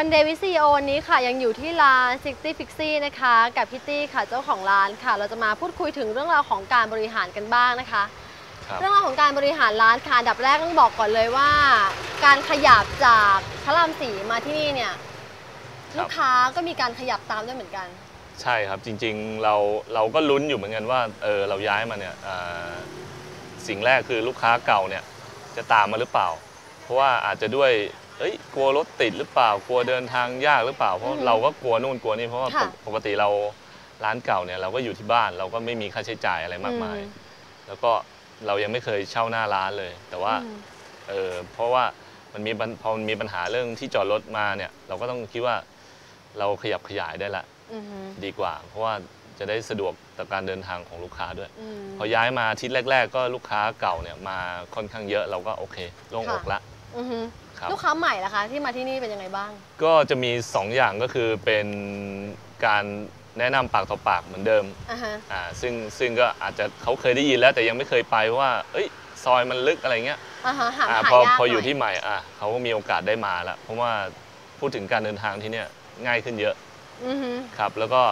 วันเดวิซีโอวันนี้ค่ะยังอยู่ที่ร้าน 60 Fixie นะคะ กับพี่ตี้ค่ะเจ้าของร้านค่ะ เราจะมาพูดคุยถึงเรื่องราวของการบริหารกันบ้างนะคะครับเรื่องราวของการบริหารร้านค่ะอันดับแรกต้องบอกก่อนเลยว่า การขยับจากพระรามสีมาที่นี่เนี่ยลูกค้าก็มีการขยับตามด้วยเหมือนกัน ใช่ครับจริงๆเราเราก็ลุ้นอยู่เหมือนกันว่าเออเราย้ายมาเนี่ยอ่าสิ่งแรกคือลูกค้าเก่าเนี่ยจะตามมาหรือเปล่า เพราะว่าอาจจะด้วย เอ้ยกลัวรถติดหรือเปล่ากลัวเดินทางยากหรือเปล่าเพราะอือฮึเราก็กลัวนู่นกลัวนี่เพราะว่าค่ะ ปกติเราร้านเก่าเนี่ยเราก็อยู่ที่บ้านเราก็ไม่มีค่าใช้จ่ายอะไรมากมายอืมแล้วก็เรายังไม่เคยเช่าหน้าร้านเลย แต่ว่าอืมเออเพราะว่ามันมีปัญพอมันมีปัญหาเรื่องที่จอดรถมาเนี่ยเราก็ต้องคิดว่าเราขยับขยายได้ละอือฮึดีกว่า เพราะว่าจะได้สะดวกต่อการเดินทางของลูกค้าด้วย อืม พอย้ายมาอาทิตย์แรก ๆ ก็ลูกค้าเก่าเนี่ยมาค่อนข้างเยอะเราก็โอเคโล่งค่ะอกละ อือฮึ ครับลูกค้าใหม่ล่ะคะที่มาที่นี่เป็นยังไงบ้าง ก็จะมี 2 อย่างก็คือเป็นการแนะนำปากต่อปากเหมือนเดิมอ่าฮะอ่าซึ่งซึ่งก็อาจจะเขาเคยได้ยินแล้วแต่ยังไม่เคยไปเพราะว่า เอ้ยซอยมันลึกอะไรเงี้ยอ่าฮะหาอ่าหาพอยากพอหอยู่น่ที่ใหม่อะเขาก็มีโอกาสได้มาละเพราะว่าพูดถึงการเดินทางที่เนี่ยง่ายขึ้นเยอะ อือฮึครับแล้วก็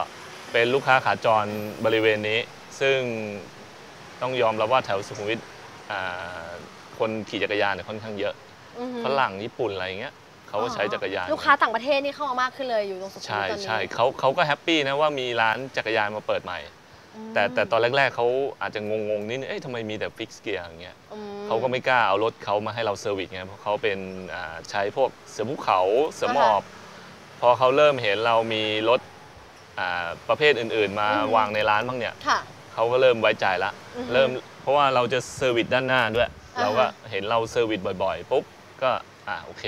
เป็นลูกค้าขาจรบริเวณนี้ ซึ่งต้องยอมรับว่าแถวสุขุมวิทอ่าคนขี่จักรยานเนี่ยค่อนข้างเยอะอือฮึ ฝรั่งญี่ปุ่นอะไรอย่างเงี้ยเขาก็ใช้จักรยานลูกค้าต่างประเทศนี่เข้ามามากขึ้นเลยอยู่ตรงสุขุมใช่วิทตอนนี้ใช่เขาเขาก็แฮปปี้นะว่ามีร้านจักรยานมาเปิดใหม่อืมแต่แต่ตอนแรก ๆเขาอาจจะงงๆนิดนึงเอ๊ะทำไมมีแต่ฟิกเกียร์อย่างเงี้ยอืเขาก็ไม่กล้าเอารถเขามาให้เราเซอร์วิสไงเพราะเขาเป็นอ่าใช้พวกเสือภูเขาเสือหมอบ พอเขาเริ่มเห็นเรามีรถอ่าประเภทอื่น ๆ มาวางในร้านบ้างเนี่ยค่ะเขาก็เริ่มไว้ใจละอือฮึเริ่มเพราะว่าเราจะเซอร์วิสด้านหน้าด้วยอ่าฮะเราก็เห็นเราเซอร์วิสบ่อยๆปุ๊บ ก็อ่าโอเค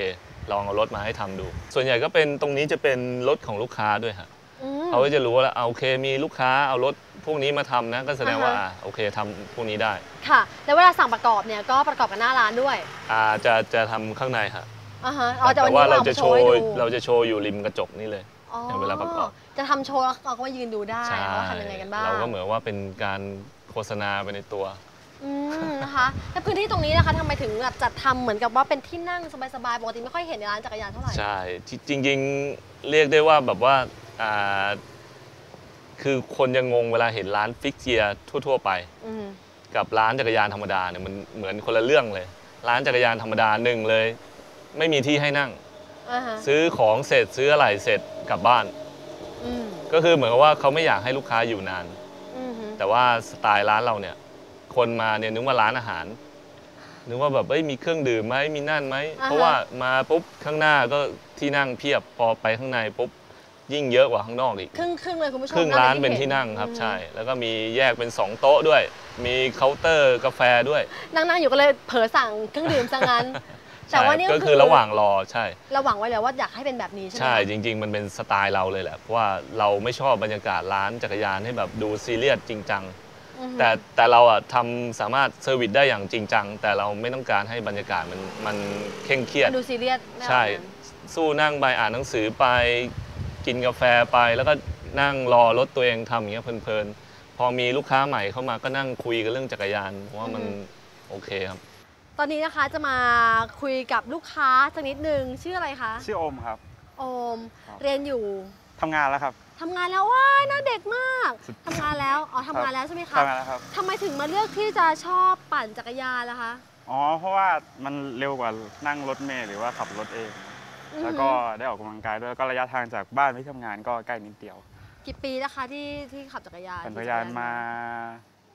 ลองเอารถมาให้ทำดู ส่วนใหญ่ก็เป็นตรงนี้จะเป็นรถของลูกค้าด้วยฮะอืมเขาก็จะรู้ว่าอ่าโอเคมีลูกค้าเอารถพวกนี้มาทำนะก็แสดงว่าอ่าฮะอ่าโอเคทำพวกนี้ได้ ค่ะ แล้วเวลาสั่งประกอบเนี่ยก็ประกอบกันหน้าร้านด้วยอ่าจะจะทำข้างในฮะอ่าฮะอ๋อแต่แต่วันว่านี้เราเราจะจะโชโชว์ว์ให้ดูเราจะโชว์อยู่ริมกระจกนี่เลยอ๋อเวลาประกอบจะทำโชว์แล้วเราก็มายืนดูได้ใช่ว่าทำยังไงกันบ้างเราก็เหมือนว่าเป็นการโฆษณาไปในตัว อืมนะคะแล้วพื้นที่ตรงนี้นะคะทำไมถึงแบบจัดทำเหมือนกับว่าเป็นที่นั่งสบายๆปกติไม่ค่อยเห็นในร้านจักรยานเท่าไหร่ ใช่ที่จริงๆ เรียกได้ว่าแบบว่าอ่าคือคนยังงงเวลาเห็นร้านฟิกเกียร์ทั่ว ๆ ไป อืมกับร้านจักรยานธรรมดาเนี่ยมันเหมือนคนละเรื่องเลย ร้านจักรยานธรรมดาหนึ่งเลย ไม่มีที่ให้นั่ง อ่าฮะซื้อของเสร็จซื้ออะไรเสร็จกลับบ้าน อืมก็คือเหมือนกับว่าเขาไม่อยากให้ลูกค้าอยู่นาน อืมฮึแต่ว่าสไตล์ร้านเราเนี่ย คนมาเนี่ยนึกว่าร้านอาหาร นึกว่าแบบเอ้ยมีเครื่องดื่มไหมมีนั่นไหม เพราะว่ามาปุ๊บข้างหน้าก็ที่นั่งเพียบพอไปข้างในปุ๊บยิ่งเยอะกว่าข้างนอกอีกครึ่งครึ่งๆเลยคุณผู้ชมครึ่งร้านที่เป็นห็ที่นั่งครับอืมใช่ แล้วก็มีแยกเป็น 2 โต๊ะด้วย มีเคาน์เตอร์กาแฟด้วย นั่งนั่งๆอยู่ก็เลยเผลอสั่งเครื่องดื่มซะงั้นแต่ว่านี่ก็ก็คือระหว่างรอใช่เราหวังไว้แล้วว่าอยากให้เป็นแบบนี้ใช่ไหมใช่คะจริง ๆ มันเป็นสไตล์เราเลยแหละเพราะว่าเราไม่ชอบบรรยากาศร้านจักรยานให้แบบดูซีเรียสจริงจังอือฮึ แต่แต่เราอะทำสามารถเซอร์วิสได้อย่างจริงจัง แต่เราไม่ต้องการให้บรรยากาศมันมันเคร่งเครียดมันดูซีเรียสไม่เอาใช่อย่างนั้นสู้นั่งไปอ่านหนังสือไปกินกาแฟไปแล้วก็นั่งรอรถตัวเองทำอย่างเงี้ยเพลินๆ พอมีลูกค้าใหม่เข้ามาก็นั่งคุยกันเรื่องจักรยานผมว่ามันโอเคครับ ตอนนี้นะคะจะมาคุยกับลูกค้าสักนิดนึงชื่ออะไรคะ ชื่อโอมครับ โอมครับเรียนอยู่ ทำงานแล้วครับทำงานแล้วว้ายน่าเด็กมากทำงานแล้วอ๋อทำงานแล้วใช่ไหมคะทำงานแล้วครับทำไมถึงมาเลือกที่จะชอบปั่นจักรยานล่ะคะอ๋อเพราะว่ามันเร็วกว่านั่งรถเมล์หรือว่าขับรถเองอือฮึแล้วก็ได้ออกกำลังกายด้วยแล้วก็ระยะทางจากบ้านไปที่ทำงานก็ใกล้นิดเดียวกี่ปีนะคะที่ที่ขับจักรยานปั่นจักรยานมา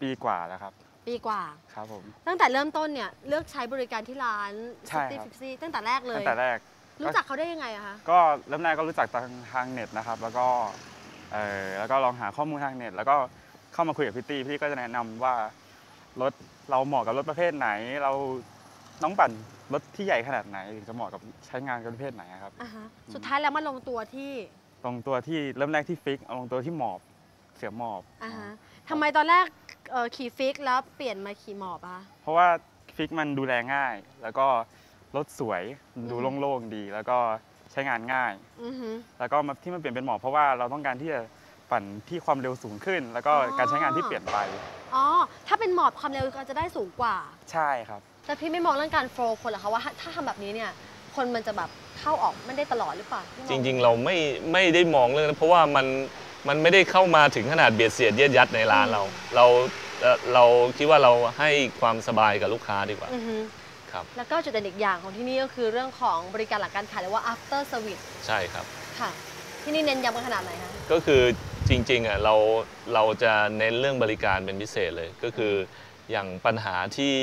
ปีกว่าแล้วครับปีกว่าครับผมตั้งแต่เริ่มต้นเนี่ยเลือกใช้บริการที่ร้านใช่ City ครับ Fixie ตั้งแต่แรกเลยตั้งแต่แรก รู้จักเขาได้ยังไงอะคะ ก็เริ่มแรกก็รู้จักทางทางเน็ตนะครับ แล้วก็เออแล้วก็ลองหาข้อมูลทางเน็ต แล้วก็เข้ามาคุยกับพี่ตี้พี่ก็จะแนะนำว่ารถเราเหมาะกับรถประเภทไหน เราต้องปั่นรถที่ใหญ่ขนาดไหนถึงจะเหมาะกับใช้งานกับประเภทไหนอะครับอ่าฮะสุดท้ายแล้วมาลงตัวที่ตรงตัวที่เริ่มแรกที่ฟิกเอาตรงตัวที่หมอบเสือหมอบอ่าฮะทำไมตอนแรกเอ่อขี่ฟิกแล้วเปลี่ยนมาขี่หมอบอะคะเพราะว่าฟิกมันดูแลง่าย แล้วก็ รถสวยดูอืมโล่งๆดี แล้วก็ใช้งานง่ายอือฮึแล้วก็มาที่มันเปลี่ยนเป็นหมอบเพราะว่าเราต้องการที่จะปั่นที่ความเร็วสูงขึ้น แล้วก็อ๋อการใช้งานที่เปลี่ยนไปอ๋อถ้าเป็นหมอบความเร็วก็จะได้สูงกว่า ใช่ครับ แต่พี่ไม่มองเรื่องการโฟล์คนเหรอคะว่าถ้าถ้าทำแบบนี้เนี่ยคนมันจะแบบเข้าออกไม่ได้ตลอดหรือเปล่าพี่มอจริง ๆ เราไม่ไม่ได้มองเรื่องนั้นเพราะว่ามันมันไม่ได้เข้ามาถึงขนาดเบียดเสียดเยียดยัดในร้านเรา เราเอ่อเราคิดว่าเราให้ความสบายกับลูกค้าดีกว่าอือฮึ ครับแล้วก็จุดเด่นอีกอย่างของที่นี่ก็คือเรื่องของบริการหลังการขายหรือว่า after service ใช่ครับค่ะ ที่นี่เน้นย้ำกันขนาดไหนคะก็คือจริงๆอะเราเราจะเน้นเรื่องบริการเป็นพิเศษเลยก็คือ อย่างปัญหาที่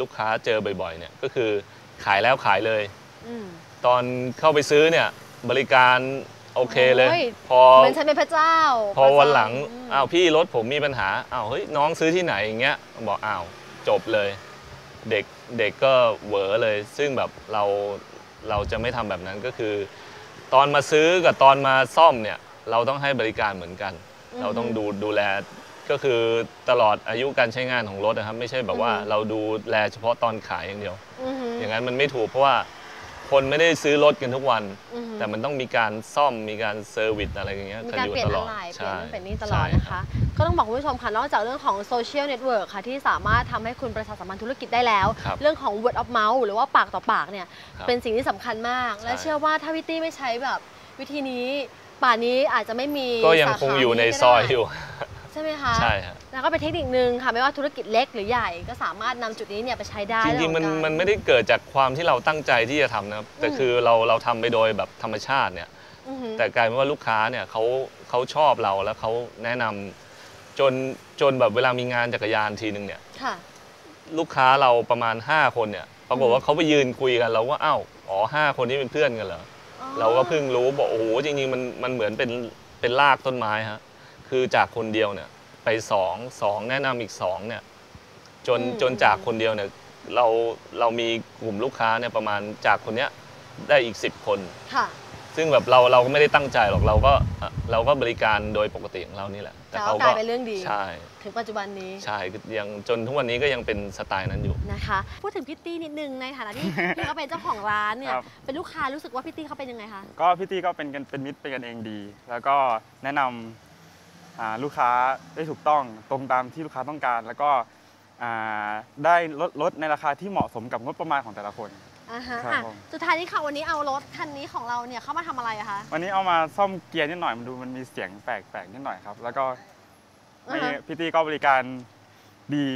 ลูกค้าเจอบ่อยๆเนี่ยก็คือขายแล้วขายเลย อืมตอนเข้าไปซื้อเนี่ยบริการโอเคเลยโอ้ยพอเหมือนฉันเป็นพระเจ้าพอวันหลังอืมอ้าวพี่รถผมมีปัญหาอ้าวเฮ้ยน้องซื้อที่ไหนอย่างเงี้ยบอกอ้าวจบเลย เด็ก เด็กก็เหวอเลย ซึ่งแบบเราเราจะไม่ทำแบบนั้นก็คือ ตอนมาซื้อกับตอนมาซ่อมเนี่ยเราต้องให้บริการเหมือนกัน เราต้องดูดูแลก็คือตลอดอายุการใช้งานของรถนะครับ ไม่ใช่แบบว่าเราดูแลเฉพาะตอนขายอย่างเดียวอือฮึอย่างนั้นมันไม่ถูกเพราะว่าคนไม่ได้ซื้อรถกันทุกวันอือฮึแต่มันต้องมีการซ่อมมีการเซอร์วิสอะไรอย่างเงี้ยมีกันการอยู่เปลี่ยตนลอะอดไรเปลี่ยนใช่นู่นเปลี่ยนนี่ตลอดใช่นะรัคะบ ก็ต้องบอกคุณผู้ชมค่ะนอกจากเรื่องของโซเชียลเน็ตเวิร์กค่ะที่สามารถทำให้คุณประชาสัมพันธ์ธุรกิจได้แล้วครับเรื่องของ word of mouth หรือว่าปากต่อปากเนี่ยครับเป็นสิ่งที่สำคัญมาก และใช่เชื่อว่าถ้าพี่ตี้ไม่ใช้แบบวิธีนี้ป่านนี้อาจจะไม่มีก็ยังสาขาคงอยู่ในก็ได้ซอยอยู่ใช่ไหมคะใช่ฮะแล้วก็เป็นเทคนิคนึงค่ะไม่ว่าธุรกิจเล็กหรือใหญ่ก็สามารถนำจุดนี้เนี่ยไปใช้ได้จริงๆมันเอขอการมันไม่ได้เกิดจากความที่เราตั้งใจที่จะทำนะครับแต่อืมคือเราเราทำไปโดยแบบธรรมชาติเนี่ยอือฮึแต่กลายเป็นว่าลูกค้าเนี่ยเขาเขาชอบเราแล้วเขาแนะนำ จนจนแบบเวลามีงานจักรยานทีนึงเนี่ยค่ะ ลูกค้าเราประมาณ 5 คนเนี่ยปรากฏว่าเขาไปยืนคุยกันเราว่าอ้าวอ๋อห้าคนนี้เป็นเพื่อนกันเหรออ๋อเราก็เพิ่งรู้บอกโอ้โหจริงๆมันมันเหมือนเป็นเป็นรากต้นไม้ฮะคือจากคนเดียวเนี่ยไปสองสองแนะนำอีกสองเนี่ยจนจนจากคนเดียวเนี่ยเราเรามีกลุ่มลูกค้าเนี่ยประมาณจากคนเนี้ยได้อีก 10 คน ค่ะ ซึ่งแบบเราเราก็ไม่ได้ตั้งใจหรอกเราก็อะเราก็บริการโดยปกติของเรานี่แหละ แต่ก็กลายเป็นเรื่องดี ใช่ ถึงปัจจุบันนี้ ใช่คือยังจนทุกวันนี้ก็ยังเป็นสไตล์นั้นอยู่นะคะ พูดถึงพี่ตี้นิดนึงในฐานะที่พี่เขาเป็นเจ้าของร้านเนี่ยครับเป็นลูกค้ารู้สึกว่าพี่ตี้เขาเป็นยังไงคะ ก็พี่ตี้ก็เป็นกันเป็นมิตรเป็นกันเองดี แล้วก็แนะนำอ่าลูกค้าได้ถูกต้องตรงตามที่ลูกค้าต้องการ แล้วก็อ่าได้ลดลดในราคาที่เหมาะสมกับงบประมาณของแต่ละคน อ่าฮะครับอะผม สุดท้ายนี้ค่ะวันนี้เอารถคันนี้ของเราเนี่ยเข้ามาทำอะไรอะคะ วันนี้เอามาซ่อมเกียร์นิดหน่อยมันดูมันมีเสียงแปลกๆนิดหน่อยครับ แล้วก็ไม่อ่าฮะพี่ตี้ก็บริการดี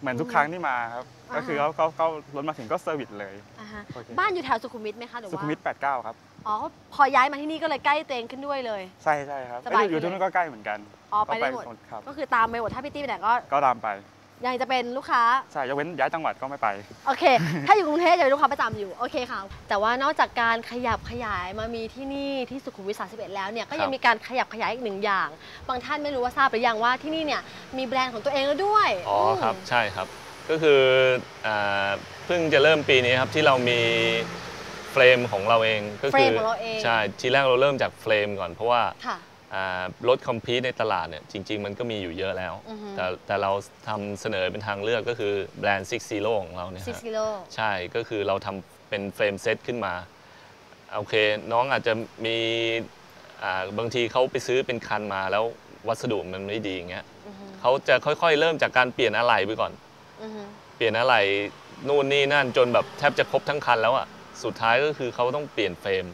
เหมือนทุกครั้งที่มาครับ อ่าฮะ ก็คือเขาเขาเขารถมาถึงก็เซอร์วิสเลย อ่าฮะโอเค บ้านอยู่แถวสุขุมวิทไหมคะหรือสุว่าขุมวิท89 ครับ อ๋อพอย้ายมาที่นี่ก็เลยใกล้ตัวเองขึ้นด้วยเลย ใช่ใช่ครับสบายเอ้ยอยู่ขึ้ที่นเลยนู่นก็ใกล้เหมือนกันอ๋อไปได้หมด ก็ครับ ก็คือตามไปหมดถ้าพี่ตี้ไปไหนก็ก็ตามไป ยังจะเป็นลูกค้า ใช่ยกเว้นย้ายจังหวัดก็ไม่ไป โอเค ถ้าอยู่กรุงเทพจะเป็นลูกค้าประจำอยู่ โอเคค่ะ แต่ว่านอกจากการขยับขยายมามีที่นี่ที่สุขุมวิท 31 แล้วเนี่ย ก็ยัคงรับมีการขยับขยายอีกหนึ่งอย่าง บางท่านไม่รู้ว่าทราบหรือยังว่าที่นี่เนี่ยมีแบรนด์ของตัวเองแล้วด้วย อ๋อมครับ ใช่ครับ ก็คืออ่าเพิ่งจะเริ่มปีนี้ครับที่เรามีเฟรมของเราเอง ก็เฟรคืมของเราเองใช่ ทีแรกเราเริ่มจากเฟรมก่อนเพราะว่าค่ะอ่า รถคอมพิวในตลาดเนี่ยจริง ๆ มันก็มีอยู่เยอะแล้วอือฮึแต่แต่เราทำเสนอเป็นทางเลือกก็คือแบรนด์ Six Zero ของเราเนี่ยซิกฮะกิโลใช่ก็คือเราทำเป็นเฟรมเซตขึ้นมาโอเค น้องอาจจะมีอ่าบางทีเขาไปซื้อเป็นคันมาแล้ววัสดุมันไม่ดีอย่างเงี้ยเขาจะค่อยๆ เริ่มจากการเปลี่ยนอะไหล่ไปก่อนเปลี่ยนอะไหล่นู่นนี่นั่นจนแบบแทบจะครบทั้งคันแล้วอะสุดท้ายก็คือเขาต้องเปลี่ยนเฟรม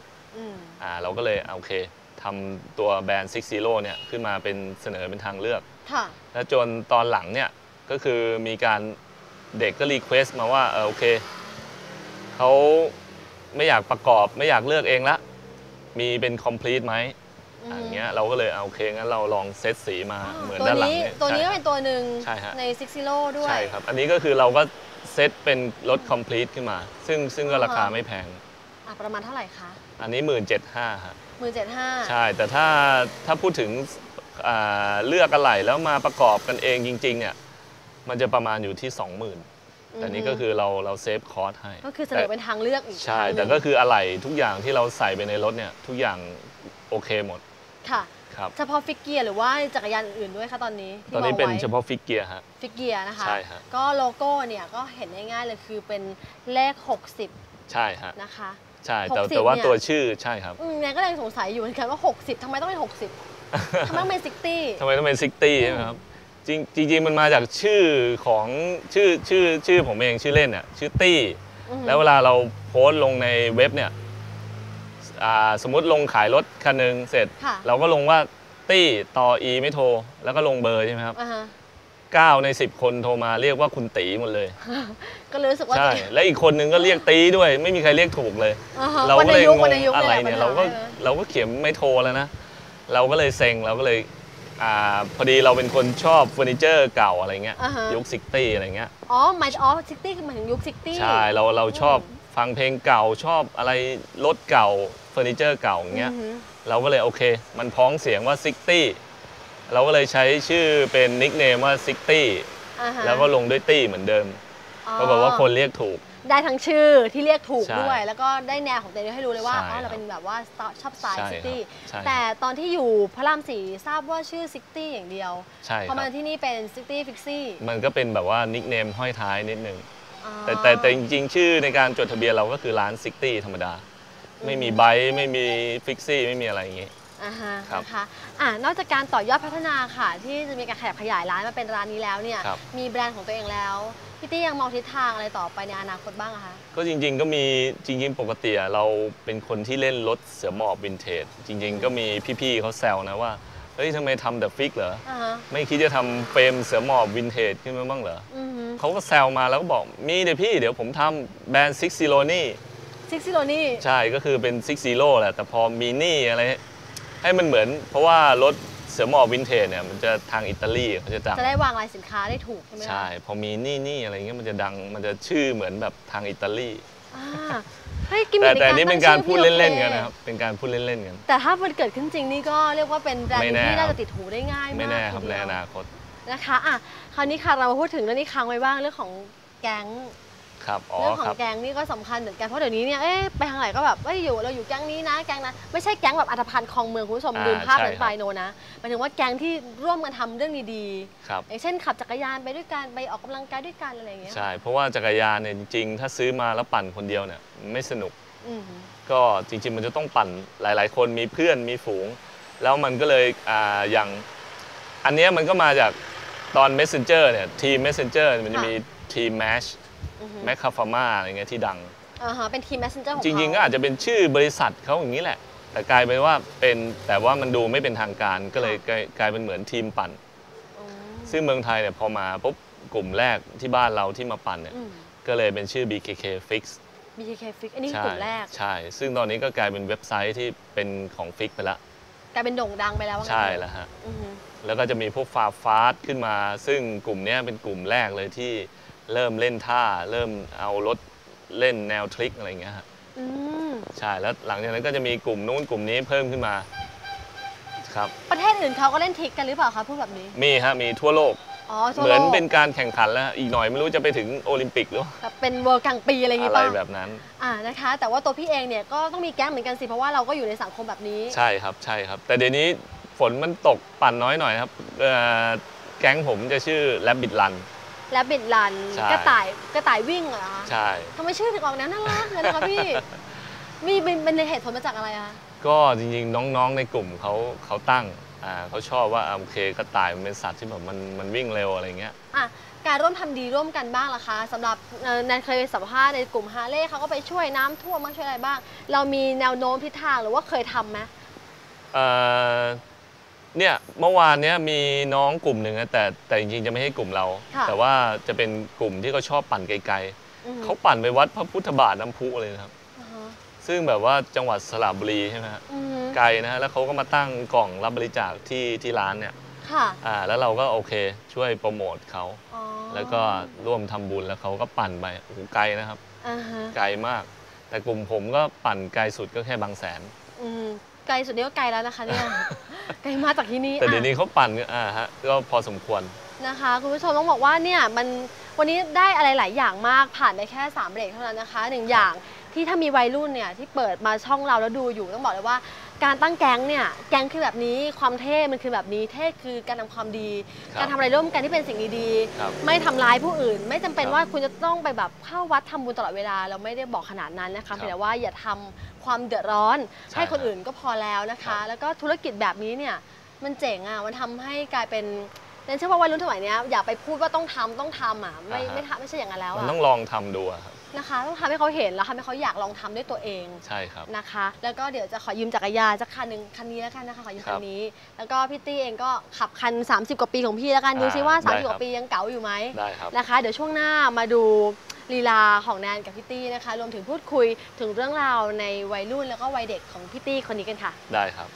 อ่าเราก็เลยอะโอเค ทำตัวแบรนด์ Six Zero เนี่ยขึ้นมาเป็นเสนอเป็นทางเลือกค่ะแล้วจนตอนหลังเนี่ยก็คือมีการเด็กก็รีเควสต์มาว่าเออโอเคเขาไม่อยากประกอบไม่อยากเลือกเองละ มีเป็น complete ไหมอืมอย่างเงี้ยเราก็เลยเอาโอเคงั้นเราลองเซตสีมาอ่าเหมือนตัวด้านหลังนี้เนี่ยตัวนี้ก็ใช่เป็นตัวหนึ่งใช่ฮะในซิกซิโลด้วย ใช่ครับ อันนี้ก็คือเราก็เซตเป็นรถ complete ขึ้นมา ซึ่งซึ่งก็ราคาอ่าฮะไม่แพง อะประมาณเท่าไหร่คะ อันนี้ 1 7 5 0 0ฮะหมื่นเจ็ดห้าใช่ แต่ถ้าถ้าพูดถึงอ่าเลือกอะไหล่แล้วมาประกอบกันเองจริง ๆ เนี่ย มันจะประมาณอยู่ที่ 20,000 แต่นี่ก็คือเราเราเซฟคอร์สให้ ก็คือเสนอเป็นทางเลือกอีกใช่ทางหนึ่งแต่ก็คืออะไหล่ทุกอย่างที่เราใส่ไปในรถเนี่ย ทุกอย่างโอเคหมด ค่ะ ครับ เฉพาะฟิกเกียร์หรือว่าจักรยานอื่นๆด้วยคะตอนนี้ที่ตอนนี้มงเป็นไว้ เฉพาะฟิกเกียร์ฮะ ฟิกเกียร์นะคะ ใช่ฮะ ก็โลโก้เนี่ยก็เห็นง่ายๆเลยคือเป็นเลข60ใช่ฮะนะคะ ใช่แต่60แต่ว่าเนี่ยตัวชื่อใช่ครับอืมแนนก็เลยสงสัยอยู่เหมือนกันว่า 60ทำไมต้องเป็น 60 ทำไมต้องเป็น60ทำไมต้องเป็นซิกตี้ใช่ไหมครับจริงจริงๆมันมาจากชื่อของชื่อชื่อชื่อผมเองชื่อเล่นเนี่ยชื่อตี้อือฮึแล้วเวลาเราโพสต์ลงในเว็บเนี่ยอ่าสมมติลงขายรถคันหนึ่งเสร็จค่ะเราก็ลงว่าตี้ต่ออีไม่โทร แล้วก็ลงเบอร์ใช่ไหมครับอ่าฮะ 9 ใน 10 คนโทรมาเรียกว่าคุณตีหมดเลย ก็เลยรู้สึกว่าใช่ และอีกคนนึงก็เรียกตีด้วย ไม่มีใครเรียกถูกเลยอ่าฮะเราวันก็ในเลยยุคงวันงในยุคอะไรแหละเนี่ยปัญหเราก็ใช่ไหมเราก็เขียนไม่โทรแล้วนะ เราก็เลยเซ็งเราก็เลยอ่าพอดีเราเป็นคนชอบเฟอร์นิเจอร์เก่าอะไรเงี้ยอ่าฮะยุคซิตี้อะไรเงี้ยอ๋อหมายอ๋อซิตี้คือหมายถึงยุคซิตี้ใช่เราเราชอบฟังเพลงเก่าชอบอะไรรถเก่าเฟอร์นิเจอร์เก่าอย่างเงี้ยเราก็เลยโอเค มันพ้องเสียงว่าซิตี้ เราก็เลยใช้ชื่อเป็นนิกเนมว่าซิตี้อ่าฮะแล้วก็ลงด้วยตี้เหมือนเดิมอ๋อก็บอกว่าคนเรียกถูก ได้ทั้งชื่อที่เรียกถูกใช่ด้วย แล้วก็ได้แนวของตัวเองให้รู้เลยว่าใช่อ๋อครัเราบเป็นแบบว่าชอบสไตล์ใช่ซิตี้ครับใช่ แต่ตอนที่อยู่พระรามสี่ทราบว่าชื่อซิตี้อย่างเดียวใช่พคอรับมาที่นี่เป็นซิตี้ฟิกซี่มันก็เป็นแบบว่านิกเนมห้อยท้ายนิดนึง แต่แต่แต่จริงๆ ชื่อในการจดทะเบียนเราก็คือร้านซิตี้ธรรมดา ไม่มีไบค์ไม่มีฟิกซี่ไม่มีอะไรอย่างงี้ อ่าฮะครับนะคะอ่านอกจากการต่อยอดพัฒนาค่ะ ที่จะมีการขยับขยายร้านมาเป็นร้านนี้แล้วเนี่ยครับ มีแบรนด์ของตัวเองแล้วพี่ตี้ยังมองทิศทางอะไรต่อไปในอนาคตบ้างอะคะ ก็จริงๆก็มีจริงๆ ปกติอะเราเป็นคนที่เล่นรถเสือหมอบวินเทจจริง ๆ ก็มีพี่ๆเขาแซวนะว่าเฮ้ยทำไมทำแต่ฟิกเหรออ่าฮะไม่คิดจะทำเฟรมเสือหมอบวินเทจขึ้นมาบ้างเหรออือฮึเขาก็แซวมาแล้วก็บอกมีเดี๋ยวพี่เดี๋ยวผมทำแบรนด์ซิกซิโ o นี่ ซิกซิโลนี่ ใช่ก็คือเป็นซิกซิโ o แหละแต่พอมีนี่อะไร ให้มันเหมือน เพราะว่ารถเสือหมอบวินเทจเนี่ยมันจะทางอิตาลีเขาจะดังจะได้วางรายสินค้าได้ถูกใช่ไหมคะใช่พอมีนี่นี่อะไรเงี้ยมันจะดังมันจะชื่อเหมือนแบบทางอิตาลีอ่าเฮ้ยกิมมิแต่คในแต่การนี่ตั้เป็นงการชื่อพูดพี่โอเล่นๆคกันนะครับเป็นการพูดเล่นๆกันแต่ถ้ามันเกิดขึ้นจริงนี่ก็เรียกว่าเป็นแบรนด์ไม่หนึ่งแน่ที่น่าครัจะบติดหูได้ง่ายมากไม่แน่ครับทีในเดียวอนาคตนะคะอะคราวนี้ค่ะเรามาพูดถึงเรื่องนี้ค้างไว้บ้างเรื่องของแก๊ง ครับอ๋อเรื่องขอครังบ แก๊งนี่ก็สำคัญเหมือนกันเพราะเดี๋ยวนี้เนี่ยเอ๊ะไปทางไหนก็แบบเอ้ยอยู่เราอยู่แก๊งนี้นะแก๊งนั้นไม่ใช่แก๊งแบบอัตภันธ์คลองเมืองคุณผู้ชมอ่าดูภาพใช่นั้นครับ ไปโนนะหมายถึงว่าแก๊งที่ร่วมกันทำเรื่องดีครับ ๆอย่างเช่นขับจักรยานไปด้วยกันไปออกกำลังกายด้วยกันอะไรอย่างเงี้ยใช่ เพราะว่าจักรยานเนี่ยจริงๆ ถ้าซื้อมาแล้วปั่นคนเดียวเนี่ยไม่สนุก อืมก็จริง ๆ มันจะต้องปั่นหลาย ๆ คนมีเพื่อนมีฝูง แล้วมันก็เลยอ่าอย่างอันเนี้ยมันก็มาจากตอน Messenger เนี่ยทีม Messenger มันจะมีทีม Mash อือฮึ แมคคาฟาม่าอะไรเงี้ยที่ดังอ่าฮะเป็นทีม messenger ของจริงๆก็อาจจะเป็นชื่อบริษัทเขาอย่างนี้แหละ แต่กลายเป็นว่าเป็นแต่ว่ามันดูไม่เป็นทางการก็เลยกลายกลายเป็นเหมือนทีมปั่นอืมซึ่งเมืองไทยเนี่ยพอมาปุ๊บกลุ่มแรกที่บ้านเราที่มาปั่นเนี่ยอืมก็เลยเป็นชื่อ BKK Fix BKK Fix อันนี้คือใช่กลุ่มแรก ใช่ ซึ่งตอนนี้ก็กลายเป็นเว็บไซต์ที่เป็นของ Fix ไปละกลายเป็นโด่งดังไปแล้วว่างั้นใช่เถอะแล้วฮะอือฮึแล้วก็จะมีพวกฟาฟาสขึ้นมา ซึ่งกลุ่มเนี้ยเป็นกลุ่มแรกเลยที่ เริ่มเล่นท่า เริ่มเอารถเล่นแนวทริคอะไรอย่างเงี้ยฮะอืมใช่แล้วหลังจากนั้นก็จะมีกลุ่มนู้นกลุ่มนี้เพิ่มขึ้นมาครับประเทศอื่นเขาก็เล่นทริกกันหรือเปล่าคะพูดแบบนี้ มีฮะมีทั่วโลก อ๋อทั่วเหโลมือนกเป็นการแข่งขันแล้วอีกหน่อยไม่รู้จะไปถึงโอลิมปิกหรือแบบเป็นเวิร์กลางปีอะไรอย่างงี้อะไรป่ะแบบนั้น อ่านะคะ แต่ว่าตัวพี่เองเนี่ยก็ต้องมีแก๊งเหมือนกันสิเพราะว่าเราก็อยู่ในสังคมแบบนี้ ใช่ครับใช่ครับ แต่เดี๋ยวนี้ฝนมันตกปั่นน้อยหน่อยครับเอ่อแก๊งผมจะชื่อ Rabbit Run และบิดลันใช่ กระต่ายกระต่ายวิ่งเหรอคะใช่ ทำไมชื่อถึงออกแนวน่ารักเลยนะคะพี่ มีเป็นเป็นเหตุผลมาจากอะไรอะคะก็จริงๆ น้องๆ ในกลุ่มเขาเขาตั้งอ่าเขาชอบว่าอ่าโอเคกระต่ายมันเป็นสัตว์ที่แบบมันมันวิ่งเร็วอะไรเงี้ย อะการร่วมทำดีร่วมกันบ้างล่ะคะสำหรับเอ่อแนนเคยสัมภาษณ์ในกลุ่มฮาเล่เขาก็ไปช่วยน้ำท่วมบ้างช่วยอะไรบ้าง เรามีแนวโน้มทิศทางหรือว่าเคยทำไหม เอ่อ เนี่ยเมื่อวานเนี้ยมีน้องกลุ่มหนึ่งนะแต่แต่จริงๆจะไม่ใช่กลุ่มเรา ค่ะ แต่ว่าจะเป็นกลุ่มที่เขาชอบปั่นไกลอือๆฮึเขาปั่นไปวัดพระพุทธบาทน้ำพุเลยนะครับ อ่าฮะซึ่งแบบว่าจังหวัดสระบุรีใช่ไหมฮะอือฮึไกลนะฮะแล้วเขาก็มาตั้งกล่องรับบริจาคที่ที่ร้านเนี่ยค่ะอ่าแล้วเราก็โอเคช่วยโปรโมทเขาอ๋อแล้วก็ร่วมทำบุญแล้วเขาก็ปั่นไปโอ้โหไกลนะครับ อ่าฮะไกลมาก แต่กลุ่มผมก็ปั่นไกลสุดก็แค่บางแสน อืมไกลสุดนี่ก็ไกลแล้วนะคะเนี่ย ไกลมากจากที่นี่แต่เดี๋ยวอะนี้เขาปั่นกันอ่าฮะก็พอสมควรนะคะคุณผู้ชมต้องบอกว่าเนี่ยมันวันนี้ได้อะไรหลายอย่างมากผ่านไปแค่3เบรกเท่านั้นนะคะหนึ่งอย่างที่ถ้ามีวัยรุ่นเนี่ยที่เปิดมาช่องเราแล้วดูอยู่ต้องบอกเลยว่า การตั้งแก๊งเนี่ยแก๊งคือแบบนี้ความเท่มันคือแบบนี้เท่คือการทำความดี ครับการทำอะไรร่วมกันที่เป็นสิ่งดีครับๆไม่ทำร้ายผู้อื่น ไม่จำเป็นครับว่าคุณจะต้องไปแบบเข้าวัดทำบุญตลอดเวลา เราไม่ได้บอกขนาดนั้นนะครัคะบเพียงแต่ว่าอย่าทำความเดือดร้อนใช่ให้คนอื่นก็พอแล้วนะครัคะ บ แล้วก็ธุรกิจแบบนี้เนี่ยมันเจ๋งอะมันทำให้กลายเป็นแนนเชื่อว่าวัยรุ่นสมัยเนี้ยอย่าไปพูดว่าต้องทำต้องทำอะไม่อ่าฮะไม่ทำไม่ใช่อย่างนั้นแล้วมันอะต้องลองทำดูอะครับ นะคะ ต้องทำให้เขาเห็นแล้วทำให้เขาอยากลองทำด้วยตัวเองใช่ครับ นะคะ แล้วก็เดี๋ยวจะขอยืมจักรยานสักคันหนึ่งคันนี้แล้วกันนะคะขอยืมครัคับนนี้ แล้วก็พี่ตี้เองก็ขับคัน 30 กว่าปีของพี่แล้วกันดูซิว่าอ่า ได้30 กครัว่าบ ปียังเก๋าอยู่ไหมได้ครับ นะคะ เดี๋ยวช่วงหน้ามาดูลีลาของแนนกับพี่ตี้นะคะ รวมถึงพูดคุยถึงเรื่องราวในวัยรุ่นแล้วก็วัยเด็กของพี่ตี้คนนี้กันค่ะ ได้ครับ